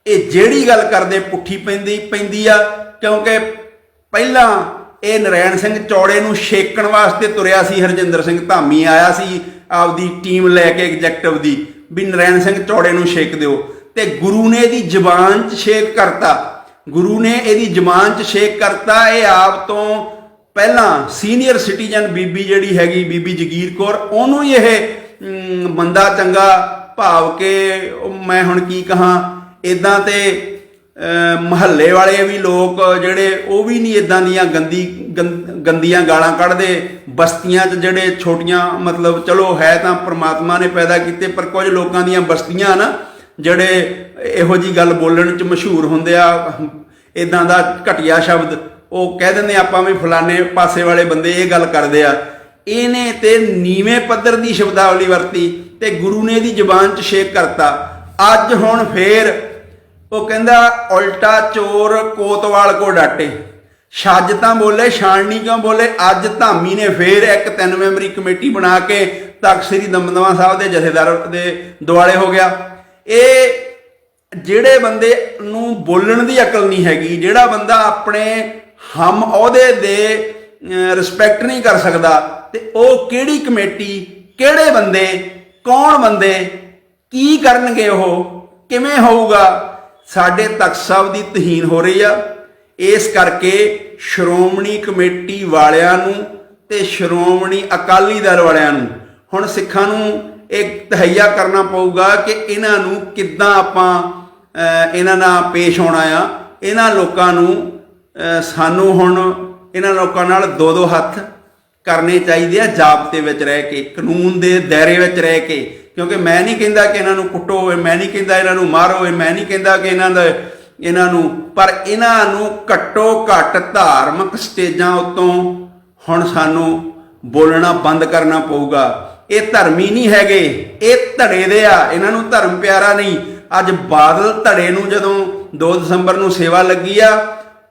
ਇਹ ਜਿਹੜੀ ਗੱਲ ਕਰਦੇ ਪੁੱਠੀ ਪੈਂਦੀ ਪੈਂਦੀ ਆ, ਕਿਉਂਕਿ ਪਹਿਲਾਂ ਇਹ ਨਰੈਣ ਸਿੰਘ ਚੌੜੇ ਨੂੰ ਛੇਕਣ ਵਾਸਤੇ ਤੁਰਿਆ ਸੀ, ਹਰਜਿੰਦਰ ਸਿੰਘ ਧਾਮੀ ਆਇਆ ਸੀ, ਆਪਦੀ ਟੀਮ ਲੈ ਕੇ, ਐਗਜੈਕਟਿਵ ਦੀ, ਵੀ ਨਰੈਣ ਸਿੰਘ ਚੌੜੇ ਨੂੰ ਛੇਕ ਦਿਓ। ਤੇ ਗੁਰੂ ਨੇ ਇਹਦੀ ਜ਼ਬਾਨ 'ਚ ਛੇਕ ਕਰਤਾ। ਗੁਰੂ ਨੇ ਇਹਦੀ ਜ਼ਬਾਨ 'ਚ ਛੇਕ ਕਰਤਾ। ਇਹ ਆਪ ਤੋਂ ਪਹਿਲਾਂ ਸੀਨੀਅਰ ਸਿਟੀਜ਼ਨ ਬੀਬੀ ਜਿਹੜੀ ਹੈਗੀ, ਬੀਬੀ ਜਗੀਰ ਕੌਰ, ਉਹਨੂੰ ਹੀ ਇਹ ਬੰਦਾ ਚੰਗਾ ਭਾਵ ਕਿ ਮੈਂ ਹੁਣ ਕੀ ਕਹਾਂ ਇਦਾਂ ਤੇ ਮਹੱਲੇ ਵਾਲੇ ਵੀ ਲੋਕ ਜਿਹੜੇ ਉਹ ਵੀ ਨਹੀਂ ਇਦਾਂ ਦੀਆਂ ਗੰਦੀ, ਗੰ- ਗੰਦੀਆਂ ਗਾਲਾਂ ਕੱਢਦੇ। ਬਸਤੀਆਂ 'ਚ ਜਿਹੜੇ ਛੋਟੀਆਂ ਮਤਲਬ ਚਲੋ ਹੈ ਤਾਂ ਪ੍ਰਮਾਤਮਾ ਨੇ ਪੈਦਾ ਕੀਤੇ, ਪਰ ਕੁਝ ਲੋਕਾਂ ਦੀਆਂ ਬਸਤੀਆਂ ਨਾ ਜਿਹੜੇ ਇਹੋ ਜੀ ਗੱਲ ਬੋਲਣ 'ਚ ਮਸ਼ਹੂਰ ਹੁੰਦੇ ਆ ਇਦਾਂ ਦਾ ਘਟੀਆ ਸ਼ਬਦ, ਉਹ ਕਹਿ ਦਿੰਦੇ ਆਪਾਂ ਵੀ ਫਲਾਣੇ ਪਾਸੇ ਵਾਲੇ ਬੰਦੇ ਇਹ ਗੱਲ ਕਰਦੇ ਆ। ਇਹਨੇ ਤੇ ਨੀਵੇਂ ਪੱਧਰ ਦੀ ਸ਼ਬਦਾਵਲੀ ਵਰਤੀ ਤੇ ਗੁਰੂ ਨੇ ਇਹਦੀ ਜ਼ੁਬਾਨ 'ਚ ਸ਼ੇਕ ਕਰਤਾ। ਅੱਜ ਹੁਣ ਫੇਰ ਉਹ ਕਹਿੰਦਾ, ਉਲਟਾ ਚੋਰ ਕੋਤਵਾਲ ਕੋ ਡਾਟੇ। ਛੱਜ ਤਾਂ ਬੋਲੇ, ਛਾਣਨੀ ਕਿਉਂ ਬੋਲੇ? ਅੱਜ ਧਾਮੀ ਨੇ ਫੇਰ ਇੱਕ ਤਿੰਨ ਮੈਂਬਰੀ ਕਮੇਟੀ ਬਣਾ ਕੇ ਤਖਤ ਸ੍ਰੀ ਦਮਦਮਾ ਸਾਹਿਬ ਦੇ ਜਥੇਦਾਰ ਦੇ ਦੁਆਲੇ ਹੋ ਗਿਆ। ਇਹ ਜਿਹੜੇ ਬੰਦੇ ਨੂੰ ਬੋਲਣ ਦੀ ਅਕਲ ਨਹੀਂ ਹੈਗੀ, ਜਿਹੜਾ ਬੰਦਾ ਆਪਣੇ ਹਮ ਅਹੁਦੇ ਦੇ ਰਿਸਪੈਕਟ ਨਹੀਂ ਕਰ ਸਕਦਾ, ਤੇ ਉਹ ਕਿਹੜੀ ਕਮੇਟੀ, ਕਿਹੜੇ ਬੰਦੇ, ਕੌਣ ਬੰਦੇ, ਕੀ ਕਰਨਗੇ ਉਹ, ਕਿਵੇਂ ਹੋਊਗਾ, ਸਾਡੇ ਤਖਤ ਸਾਹਿਬ ਦੀ ਤਹੀਨ ਹੋ ਰਹੀ ਆ। ਇਸ ਕਰਕੇ ਸ਼੍ਰੋਮਣੀ ਕਮੇਟੀ ਵਾਲਿਆਂ ਨੂੰ ਤੇ ਸ਼੍ਰੋਮਣੀ ਅਕਾਲੀ ਦਲ ਵਾਲਿਆਂ ਨੂੰ, ਹੁਣ ਸਿੱਖਾਂ ਨੂੰ ਇਹ ਤਹਈਆ ਕਰਨਾ ਪਊਗਾ ਕਿ ਇਹਨਾਂ ਨੂੰ ਕਿੱਦਾਂ ਆਪਾਂ ਇਹਨਾਂ ਨਾਲ ਪੇਸ਼ ਹੋਣਾ ਆ। ਇਹਨਾਂ ਲੋਕਾਂ ਨੂੰ ਸਾਨੂੰ ਹੁਣ ਇਹਨਾਂ ਲੋਕਾਂ ਨਾਲ ਦੋ ਦੋ ਹੱਥ ਕਰਨੇ ਚਾਹੀਦੇ ਆ, ਜਾਬਤੇ ਵਿੱਚ ਰਹਿ ਕੇ, ਕਾਨੂੰਨ ਦੇ ਦਾਇਰੇ ਵਿੱਚ ਰਹਿ ਕੇ। ਕਿਉਂਕਿ ਮੈਂ ਨਹੀਂ ਕਹਿੰਦਾ ਕਿ ਇਹਨਾਂ ਨੂੰ ਕੁੱਟੋ ਮੈਂ ਨਹੀਂ ਕਹਿੰਦਾ ਇਹਨਾਂ ਨੂੰ ਮਾਰੋ ਮੈਂ ਨਹੀਂ ਕਹਿੰਦਾ ਕਿ ਇਹਨਾਂ ਦਾ, ਇਹਨਾਂ ਨੂੰ, ਪਰ ਇਹਨਾਂ ਨੂੰ ਘੱਟੋ ਘੱਟ ਧਾਰਮਿਕ ਸਟੇਜਾਂ ਉੱਤੋਂ ਹੁਣ ਸਾਨੂੰ ਬੋਲਣਾ ਬੰਦ ਕਰਨਾ ਪਊਗਾ। ਇਹ ਧਰਮੀ ਨਹੀਂ ਹੈਗੇ। ਇਹ ਧੜੇ ਦੇ ਆ। ਇਹਨਾਂ ਨੂੰ ਧਰਮ ਪਿਆਰਾ ਨਹੀਂ। ਅੱਜ ਬਾਦਲ ਧੜੇ ਨੂੰ ਜਦੋਂ 2 ਦਸੰਬਰ ਨੂੰ ਸੇਵਾ ਲੱਗੀ ਆ,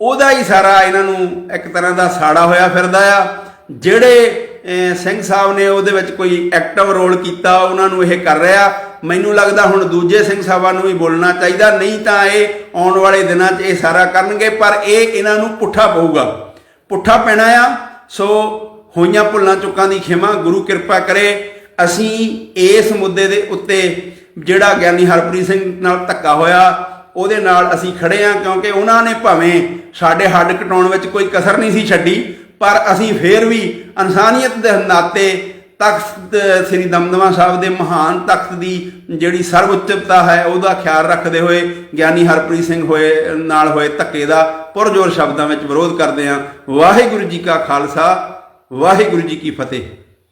ਉਹਦਾ ਹੀ ਸਾਰਾ ਇਹਨਾਂ ਨੂੰ ਇੱਕ ਤਰ੍ਹਾਂ ਦਾ ਸਾੜਾ ਹੋਇਆ ਫਿਰਦਾ ਆ। ਜਿਹੜੇ ਸਿੰਘ ਸਾਹਿਬ ਨੇ ਉਹਦੇ ਵਿੱਚ ਕੋਈ ਐਕਟਿਵ ਰੋਲ ਕੀਤਾ, ਉਹਨਾਂ ਨੂੰ ਇਹ ਕਰ ਰਿਹਾ। ਮੈਨੂੰ ਲੱਗਦਾ ਹੁਣ ਦੂਜੇ ਸਿੰਘ ਸਾਹਿਬਾਂ ਨੂੰ ਵੀ ਬੋਲਣਾ ਚਾਹੀਦਾ। ਨਹੀਂ ਤਾਂ ਇਹ ਆਉਣ ਵਾਲੇ ਦਿਨਾਂ 'ਚ ਇਹ ਸਾਰਾ ਕਰਨਗੇ, ਪਰ ਇਹ ਇਹਨਾਂ ਨੂੰ ਪੁੱਠਾ ਪਊਗਾ। ਪੁੱਠਾ ਪੈਣਾ ਆ। ਸੋ ਹੋਈਆਂ ਭੁੱਲਾਂ ਚੁੱਕਾਂ ਦੀ ਖਿਮਾ, ਗੁਰੂ ਕਿਰਪਾ ਕਰੇ। ਅਸੀਂ ਇਸ ਮੁੱਦੇ ਦੇ ਉੱਤੇ ਜਿਹੜਾ ਗਿਆਨੀ ਹਰਪ੍ਰੀਤ ਸਿੰਘ ਨਾਲ ਧੱਕਾ ਹੋਇਆ, ਉਹਦੇ ਨਾਲ ਅਸੀਂ ਖੜੇ ਆ ਕਿਉਂਕਿ ਉਹਨਾਂ ਨੇ ਭਾਵੇਂ ਸਾਡੇ ਹੱਡ ਕਟਾਉਣ ਵਿੱਚ ਕੋਈ ਕਸਰ ਨਹੀਂ ਸੀ ਛੱਡੀ, ਪਰ ਅਸੀਂ ਫੇਰ ਵੀ ਇਨਸਾਨੀਅਤ ਦੇ ਨਾਤੇ ਤਖਤ, ਸ੍ਰੀ ਦਮਦਮਾ ਸਾਹਿਬ ਦੇ ਮਹਾਨ ਤਖਤ ਦੀ ਜਿਹੜੀ ਸਰਵਉੱਚਤਾ ਹੈ, ਉਹਦਾ ਖਿਆਲ ਰੱਖਦੇ ਹੋਏ ਗਿਆਨੀ ਹਰਪ੍ਰੀਤ ਸਿੰਘ ਹੋਏ, ਨਾਲ ਹੋਏ ਧੱਕੇ ਦਾ ਪੁਰਜੋਰ ਸ਼ਬਦਾਂ ਵਿੱਚ ਵਿਰੋਧ ਕਰਦੇ ਹਾਂ। ਵਾਹਿਗੁਰੂ ਜੀ ਕਾ ਖਾਲਸਾ ਵਾਹਿਗੁਰੂ ਜੀ ਕੀ ਫਤਿਹ।